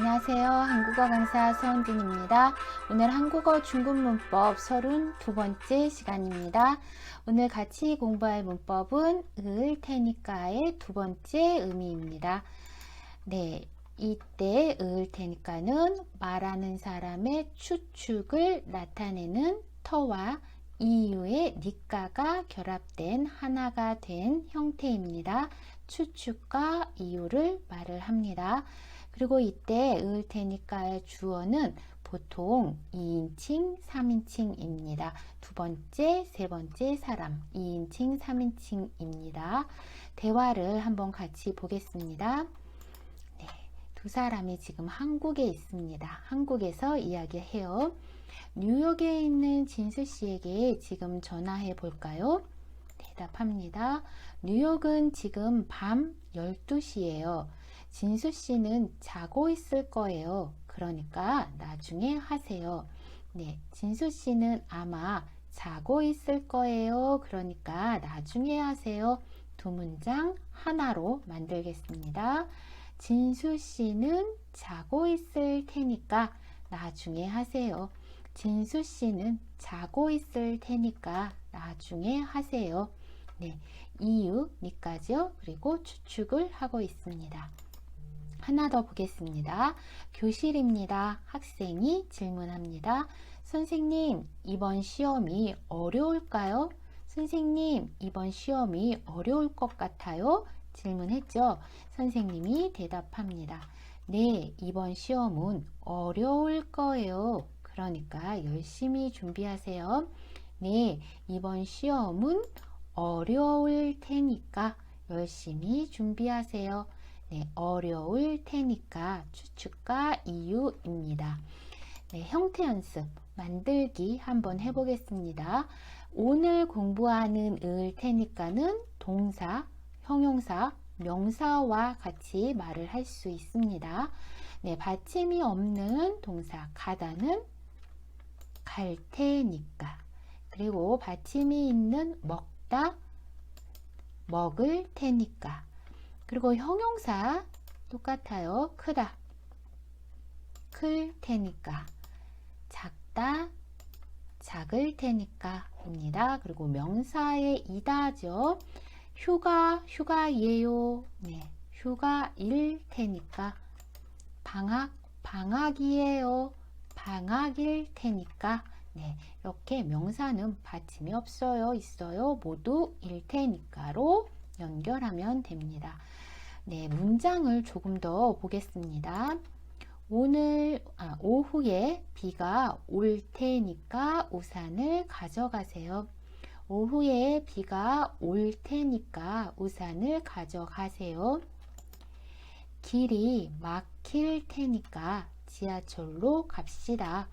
안녕하세요. 한국어 강사 서은진입니다. 오늘 한국어 중급 문법 32번째 시간입니다. 오늘 같이 공부할 문법은 을 테니까의 두 번째 의미입니다. 네, 이때 을 테니까는 말하는 사람의 추측을 나타내는 터와 이유의 니까가 결합된 하나가 된 형태입니다. 추측과 이유를 말을 합니다. 그리고 이때 을 테니까의 주어는 보통 2인칭, 3인칭입니다. 두 번째, 세 번째 사람 2인칭, 3인칭입니다. 대화를 한번 같이 보겠습니다. 네, 두 사람이 지금 한국에 있습니다. 한국에서 이야기해요. 뉴욕에 있는 진수 씨에게 지금 전화해 볼까요? 대답합니다. 뉴욕은 지금 밤 12시예요. 진수 씨는 자고 있을 거예요. 그러니까 나중에 하세요. 네, 진수 씨는 아마 자고 있을 거예요. 그러니까 나중에 하세요. 두 문장 하나로 만들겠습니다. 진수 씨는 자고 있을 테니까 나중에 하세요. 진수 씨는 자고 있을 테니까 나중에 하세요. 네, 이유니까죠. 그리고 추측을 하고 있습니다. 하나 더 보겠습니다. 교실입니다. 학생이 질문합니다. 선생님, 이번 시험이 어려울까요? 선생님, 이번 시험이 어려울 것 같아요? 질문했죠. 선생님이 대답합니다. 네, 이번 시험은 어려울 거예요. 그러니까 열심히 준비하세요. 네, 이번 시험은 어려울 테니까 열심히 준비하세요. 네, 어려울 테니까 추측과 이유입니다. 네, 형태 연습 만들기 한번 해보겠습니다. 오늘 공부하는 을 테니까는 동사, 형용사, 명사와 같이 말을 할 수 있습니다. 네, 받침이 없는 동사 가다는 갈 테니까 그리고 받침이 있는 먹다 먹을 테니까 그리고 형용사 똑같아요. 크다. 클 테니까. 작다. 작을 테니까 입니다. 그리고 명사의 이다죠. 휴가, 휴가예요. 네. 휴가일 테니까. 방학, 방학이에요. 방학일 테니까. 네. 이렇게 명사는 받침이 없어요. 있어요. 모두 일 테니까로 연결하면 됩니다. 네, 문장을 조금 더 보겠습니다. 오늘 아, 오후에 비가 올 테니까 우산을 가져가세요. 오후에 비가 올 테니까 우산을 가져가세요. 길이 막힐 테니까 지하철로 갑시다.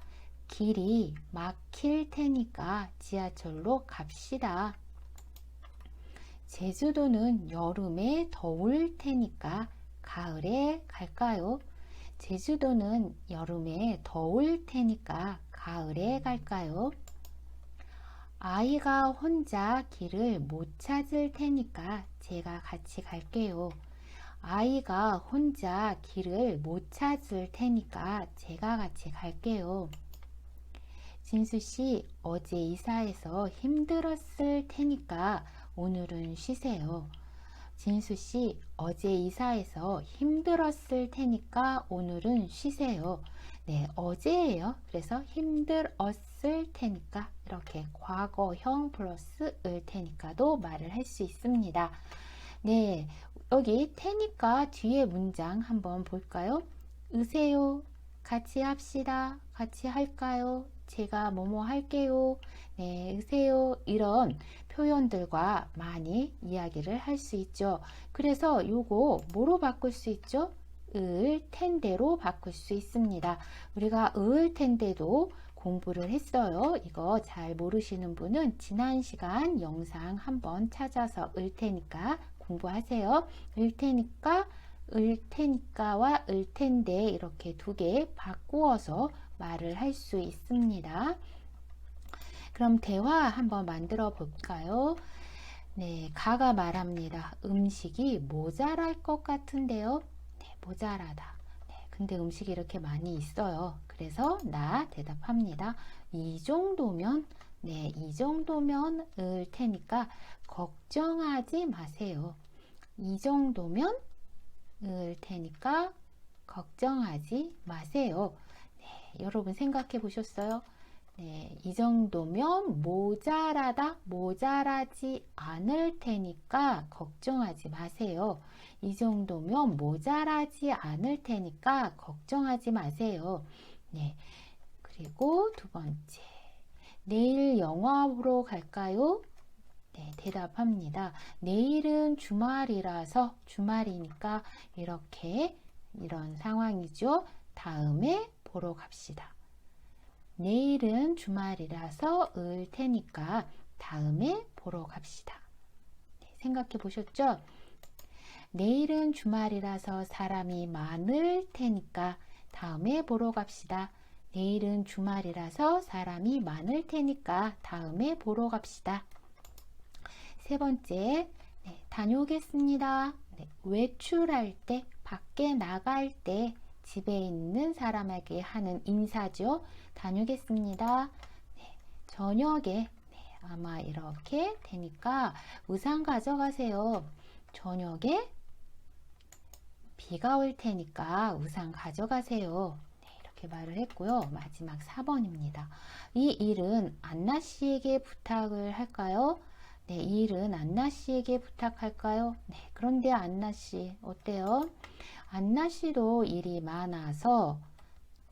길이 막힐 테니까 지하철로 갑시다. 제주도는 여름에 더울 테니까 가을에 갈까요? 제주도는 여름에 더울 테니까 가을에 갈까요? 아이가 혼자 길을 못 찾을 테니까 제가 같이 갈게요. 아이가 혼자 길을 못 찾을 테니까 제가 같이 갈게요. 진수 씨, 어제 이사해서 힘들었을 테니까 오늘은 쉬세요. 진수 씨, 어제 이사해서 힘들었을 테니까 오늘은 쉬세요. 네, 어제예요. 그래서 힘들었을 테니까 이렇게 과거형 플러스 을 테니까도 말을 할 수 있습니다. 네, 여기 테니까 뒤에 문장 한번 볼까요? 으세요. 같이 합시다. 같이 할까요? 제가 뭐뭐 할게요. 네, 으세요. 이런 표현들과 많이 이야기를 할 수 있죠. 그래서 요거 뭐로 바꿀 수 있죠? 을 텐데로 바꿀 수 있습니다. 우리가 을 텐데도 공부를 했어요. 이거 잘 모르시는 분은 지난 시간 영상 한번 찾아서 을 테니까 공부하세요. 을 테니까 을 테니까와 을 텐데 이렇게 두 개 바꾸어서 말을 할 수 있습니다. 그럼 대화 한번 만들어 볼까요? 네, 가가 말합니다. 음식이 모자랄 것 같은데요. 네, 모자라다. 네, 근데 음식이 이렇게 많이 있어요. 그래서 나 대답합니다. 이 정도면 네, 이 정도면 을 테니까 걱정하지 마세요. 이 정도면 을 테니까 걱정하지 마세요. 네, 여러분 생각해 보셨어요? 네, 이 정도면 모자라다, 모자라지 않을 테니까 걱정하지 마세요. 이 정도면 모자라지 않을 테니까 걱정하지 마세요. 네, 그리고 두 번째. 내일 영화 보러 갈까요? 네, 대답합니다. 내일은 주말이라서 주말이니까 이렇게 이런 상황이죠. 다음에 보러 갑시다. 내일은 주말이라서 을 테니까 다음에 보러 갑시다. 네, 생각해 보셨죠? 내일은 주말이라서 사람이 많을 테니까 다음에 보러 갑시다. 내일은 주말이라서 사람이 많을 테니까 다음에 보러 갑시다. 세 번째, 네, 다녀오겠습니다. 네, 외출할 때, 밖에 나갈 때, 집에 있는 사람에게 하는 인사죠. 다녀오겠습니다. 네, 저녁에 네, 아마 이렇게 되니까 우산 가져가세요. 저녁에 비가 올 테니까 우산 가져가세요. 네, 이렇게 말을 했고요. 마지막 4번입니다. 이 일은 안나 씨에게 부탁을 할까요? 네, 이 일은 안나 씨에게 부탁할까요? 네, 그런데 안나 씨 어때요? 안나 씨도 일이 많아서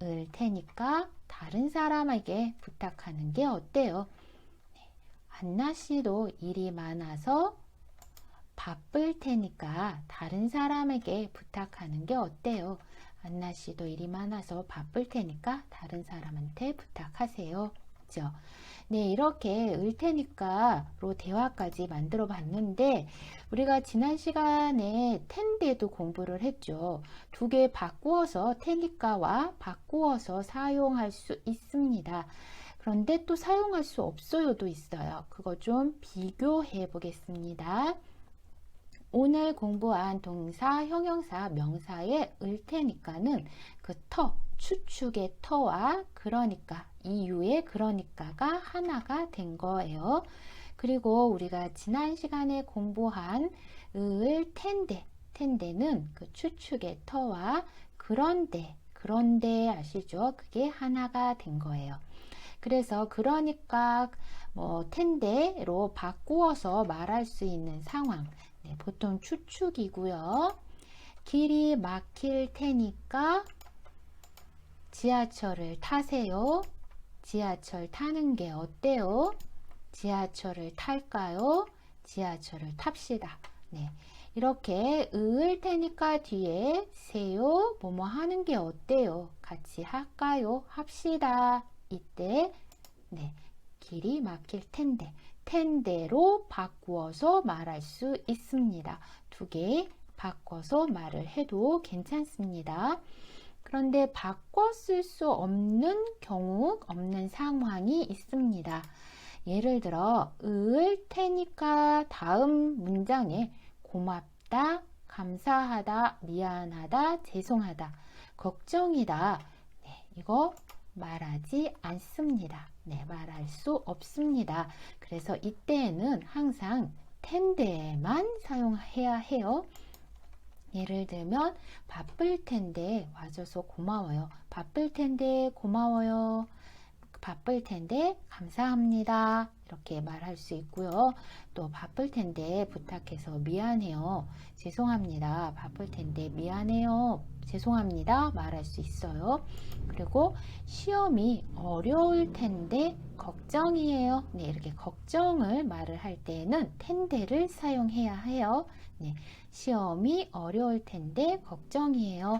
을 테니까 다른 사람에게 부탁하는 게 어때요? 네, 안나 씨도 일이 많아서 바쁠 테니까 다른 사람에게 부탁하는 게 어때요? 안나 씨도 일이 많아서 바쁠 테니까 다른 사람한테 부탁하세요. 그죠? 네, 이렇게 을 테니까로 대화까지 만들어 봤는데 우리가 지난 시간에 텐데도 공부를 했죠. 두 개 바꾸어서 테니까와 바꾸어서 사용할 수 있습니다. 그런데 또 사용할 수 없어요도 있어요. 그거 좀 비교해 보겠습니다. 오늘 공부한 동사, 형용사, 명사의 을 테니까는 그 터, 추측의 터와 그러니까, 이유의 그러니까가 하나가 된 거예요. 그리고 우리가 지난 시간에 공부한 을 텐데, 텐데는 그 추측의 터와 그런데, 그런데 아시죠? 그게 하나가 된 거예요. 그래서 그러니까 뭐 텐데로 바꾸어서 말할 수 있는 상황. 네, 보통 추측이고요. 길이 막힐 테니까 지하철을 타세요. 지하철 타는 게 어때요? 지하철을 탈까요? 지하철을 탑시다. 네. 이렇게 을 테니까 뒤에 세요 뭐뭐 하는 게 어때요? 같이 할까요? 합시다. 이때 네. 길이 막힐 텐데 텐데로 바꾸어서 말할 수 있습니다. 두 개 바꿔서 말을 해도 괜찮습니다. 그런데 바꿔 쓸 수 없는 경우, 없는 상황이 있습니다. 예를 들어, 을 테니까 다음 문장에 고맙다, 감사하다, 미안하다, 죄송하다, 걱정이다. 네, 이거 말하지 않습니다. 네, 말할 수 없습니다. 그래서 이때에는 항상 텐데만 사용해야 해요. 예를 들면 바쁠 텐데 와줘서 고마워요. 바쁠 텐데 고마워요. 바쁠 텐데 감사합니다. 이렇게 말할 수 있고요. 또 바쁠 텐데 부탁해서 미안해요. 죄송합니다. 바쁠 텐데 미안해요. 죄송합니다. 말할 수 있어요. 그리고 시험이 어려울 텐데 걱정이에요. 네, 이렇게 걱정을 말을 할 때에는 텐데를 사용해야 해요. 네, 시험이 어려울 텐데 걱정이에요.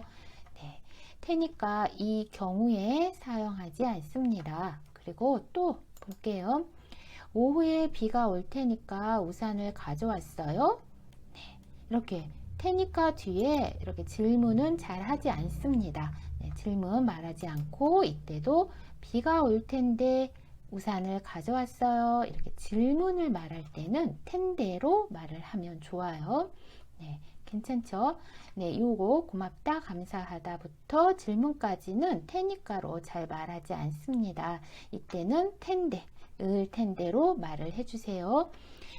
네, 테니까 이 경우에 사용하지 않습니다. 그리고 또 볼게요. 오후에 비가 올 테니까 우산을 가져왔어요. 네, 이렇게 테니까 뒤에 이렇게 질문은 잘 하지 않습니다. 네, 질문 말하지 않고 이때도 비가 올 텐데 우산을 가져왔어요. 이렇게 질문을 말할 때는 텐데로 말을 하면 좋아요. 네, 괜찮죠? 네, 요거 고맙다, 감사하다부터 질문까지는 테니까로 잘 말하지 않습니다. 이때는 텐데, 을 텐데로 말을 해주세요.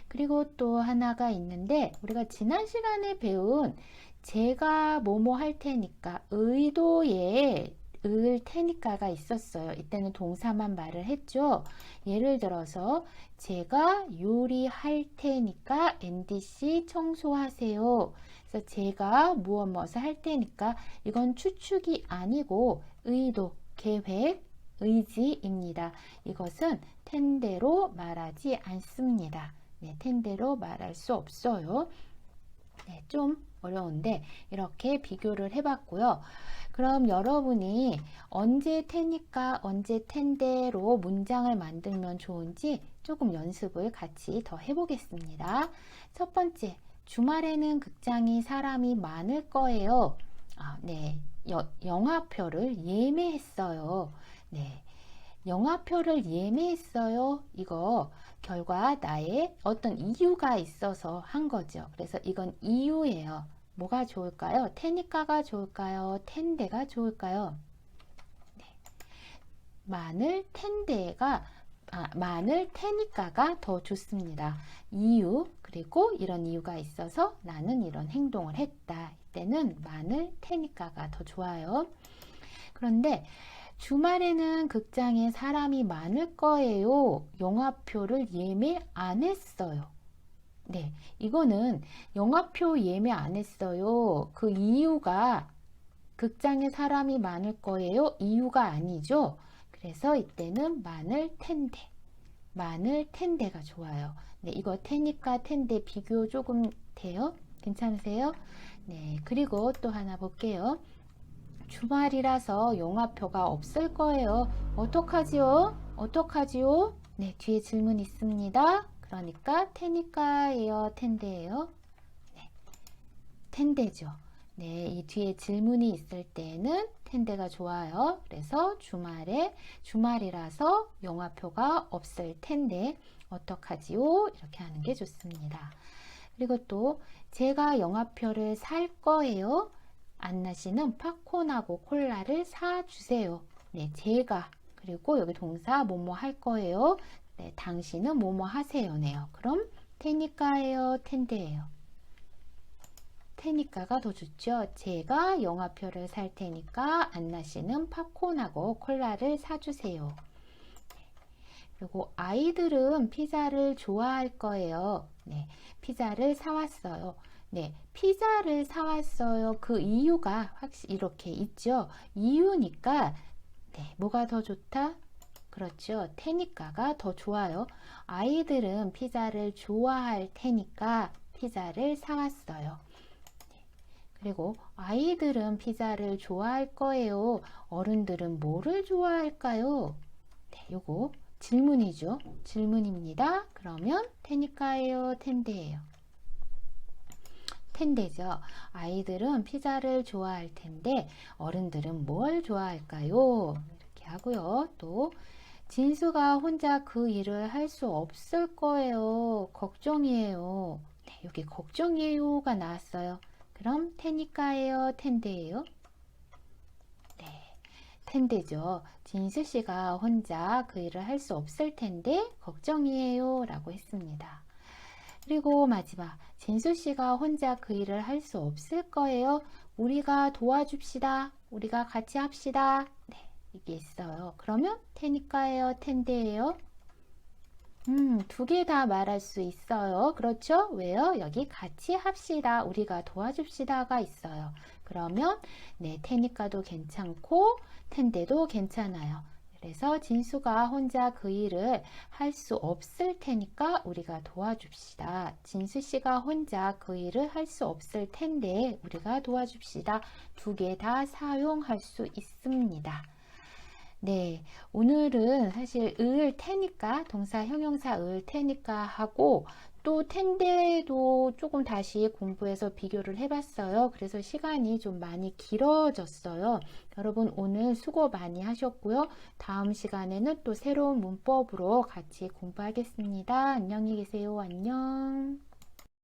그리고 또 하나가 있는데 우리가 지난 시간에 배운 제가 뭐뭐 할 테니까 의도에 을 테니까가 있었어요. 이때는 동사만 말을 했죠. 예를 들어서 제가 요리할 테니까 NDC 청소하세요. 그래서 제가 무엇 무엇을 할 테니까 이건 추측이 아니고 의도, 계획, 의지입니다. 이것은 텐대로 말하지 않습니다. 네, 텐대로 말할 수 없어요. 네, 좀 어려운데 이렇게 비교를 해봤고요. 그럼 여러분이 언제 테니까 언제 텐데로 문장을 만들면 좋은지 조금 연습을 같이 더 해보겠습니다. 첫 번째, 주말에는 극장이 사람이 많을 거예요. 아, 네, 여, 영화표를 예매했어요. 네, 영화표를 예매했어요. 이거 결과 나의 어떤 이유가 있어서 한 거죠. 그래서 이건 이유예요. 뭐가 좋을까요? 테니까가 좋을까요? 텐데가 좋을까요? 네. 마늘 텐데가 아, 마늘 테니까가 더 좋습니다. 이유 그리고 이런 이유가 있어서 나는 이런 행동을 했다. 이때는 마늘 테니까가 더 좋아요. 그런데 주말에는 극장에 사람이 많을 거예요. 영화표를 예매 안 했어요. 네, 이거는 영화표 예매 안 했어요. 그 이유가 극장에 사람이 많을 거예요. 이유가 아니죠. 그래서 이때는 많을 텐데. 많을 텐데가 좋아요. 네, 이거 테니까 텐데 비교 조금 돼요? 괜찮으세요? 네, 그리고 또 하나 볼게요. 주말이라서 영화표가 없을 거예요. 어떡하지요? 어떡하지요? 네, 뒤에 질문 있습니다. 그러니까 테니까예요, 텐데예요? 네, 텐데죠. 네, 이 뒤에 질문이 있을 때는 텐데가 좋아요. 그래서 주말에 주말이라서 영화표가 없을 텐데 어떡하지요? 이렇게 하는 게 좋습니다. 그리고 또 제가 영화표를 살 거예요. 안나 씨는 팝콘하고 콜라를 사주세요. 네, 제가 그리고 여기 동사 뭐뭐 할 거예요. 네, 당신은 뭐뭐 하세요네요. 그럼 테니까예요, 텐데예요. 테니까가 더 좋죠. 제가 영화표를 살 테니까 안나 씨는 팝콘하고 콜라를 사주세요. 그리고 아이들은 피자를 좋아할 거예요. 네, 피자를 사왔어요. 네, 피자를 사왔어요. 그 이유가 확실히 이렇게 있죠. 이유니까 네, 뭐가 더 좋다? 그렇죠. 테니까가 더 좋아요. 아이들은 피자를 좋아할 테니까 피자를 사왔어요. 네. 그리고 아이들은 피자를 좋아할 거예요. 어른들은 뭐를 좋아할까요? 네, 요거 질문이죠. 질문입니다. 그러면 테니까예요, 텐데예요. 텐데죠. 아이들은 피자를 좋아할 텐데 어른들은 뭘 좋아할까요? 이렇게 하고요. 또 진수가 혼자 그 일을 할 수 없을 거예요. 걱정이에요. 네, 여기 걱정이에요가 나왔어요. 그럼 테니까예요, 텐데예요? 네, 텐데죠. 진수 씨가 혼자 그 일을 할 수 없을 텐데 걱정이에요 라고 했습니다. 그리고 마지막 진수 씨가 혼자 그 일을 할 수 없을 거예요. 우리가 도와줍시다. 우리가 같이 합시다. 네, 이게 있어요. 그러면 테니까예요, 텐데예요. 음, 두 개 다 말할 수 있어요. 그렇죠? 왜요? 여기 같이 합시다. 우리가 도와줍시다가 있어요. 그러면 네, 테니까도 괜찮고 텐데도 괜찮아요. 그래서 진수가 혼자 그 일을 할 수 없을 테니까 우리가 도와줍시다. 진수 씨가 혼자 그 일을 할 수 없을 텐데 우리가 도와줍시다. 두 개 다 사용할 수 있습니다. 네, 오늘은 사실 을 테니까 동사 형용사 을 테니까 하고 또 텐데도 조금 다시 공부해서 비교를 해봤어요. 그래서 시간이 좀 많이 길어졌어요. 여러분 오늘 수고 많이 하셨고요. 다음 시간에는 또 새로운 문법으로 같이 공부하겠습니다. 안녕히 계세요. 안녕.